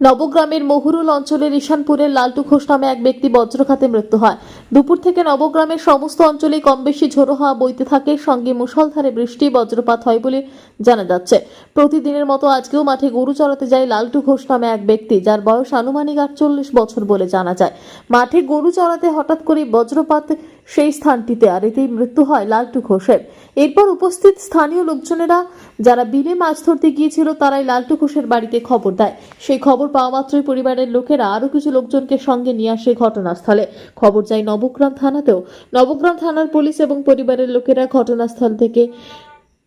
নবগ্রামের মহুরুল অঞ্চলের ঈশানপুরের লালটু ঘোষ নামে এক ব্যক্তি বজ্রঘাতে মৃত্যু হয়। দুপুর থেকে নবগ্রামের সমস্ত অঞ্চলে কম বেশি ঝোড়ো হাওয়া বইতে থাকে, সঙ্গে মুষলধারে বৃষ্টি, বজ্রপাত হয় বলে জানা যাচ্ছে। প্রতিদিনের মতো আজকেও মাঠে গরু চড়াতে যায় লালটু ঘোষ নামে এক ব্যক্তি, যার বয়স আনুমানিক আটচল্লিশ বছর বলে জানা যায়। মাঠে গরু চড়াতে হঠাৎ করে বজ্রপাত সেই স্থানটিতে, আর এতেই মৃত্যু হয় লালটু ঘোষের। এরপর উপস্থিত স্থানীয় লোকজনেরা, যারা বিলে মাছ ধরতে গিয়েছিল, তারাই লালটু ঘোষের বাড়িতে খবর দেয়। সেই খবর পাওয়া মাত্রই পরিবারের লোকেরা আরও কিছু লোকজনকে সঙ্গে নিয়ে আসে ঘটনাস্থলে। খবর যায় নবগ্রাম থানাতেও। নবগ্রাম থানার পুলিশ এবং পরিবারের লোকেরা ঘটনাস্থল থেকে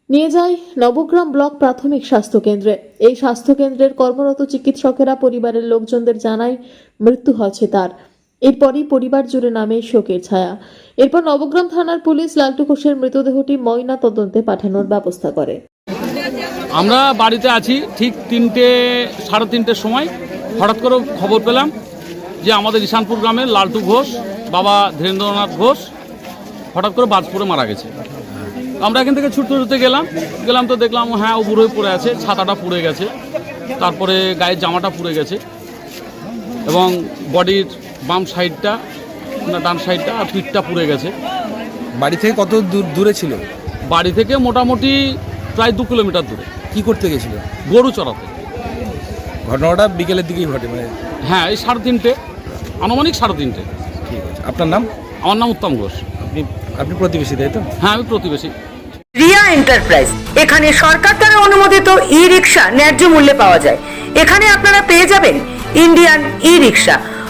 নিয়ে যায় নবগ্রাম ব্লক প্রাথমিক স্বাস্থ্য কেন্দ্রে এই স্বাস্থ্য কেন্দ্রের কর্মরত চিকিৎসকেরা পরিবারের লোকজনদের জানায়, মৃত্যু হয়েছে তার। এরপরই পরিবার জুড়ে নামে শোকের ছায়া। এরপর নবগ্রাম থানার পুলিশ লালটু ঘোষের মৃতদেহটি ময়না তদন্তে পাঠানোর ব্যবস্থা করে। আমরা বাড়িতে আছি ঠিক তিনটে, সাড়ে তিনটের সময়। হঠাৎ করে খবর পেলাম যে আমাদের ঈশানপুর গ্রামের লালটু ঘোষ, বাবা ধীরেন্দ্রনাথ ঘোষ হঠাৎ করে বাজপুরে মারা গেছে। আমরা এখান থেকে ছুটতে ছুটতে গেলাম। গেলাম তো দেখলাম হ্যাঁ ও বুড়োই পড়ে আছে, ছাতাটা পুড়ে গেছে। তারপরে গায়ের জামাটা পুড়ে গেছে। এবং বডির বাম সাইডটা না ডান সাইডটা আর পিঠটা পুড়ে গেছে। বাড়ি থেকে কত দূর দূরে ছিল? বাড়ি থেকে মোটামুটি প্রায় দু কিলোমিটার দূরে। কি করতে গেছিল? গরু চড়াতে। ঘটনাটা বিকেলের দিকেই ঘটে মানে হ্যাঁ এই সাড়ে তিনটে। আনুমানিক সাড়ে তিনটে। ঠিক আছে। আপনার নাম? আমার নাম উত্তম ঘোষ। আপনি আপনি প্রতিবেশী তাই তো? হ্যাঁ আমি প্রতিবেশী। রিয়া এন্টারপ্রাইজ। এখানে সরকার দ্বারা অনুমোদিত ই রিক্সা ন্যায্য মূল্যে পাওয়া যায়। এখানে আপনারা পেয়ে যাবেন ইন্ডিয়ান ই রিক্সা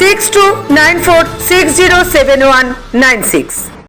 six two nine four six zero seven one nine six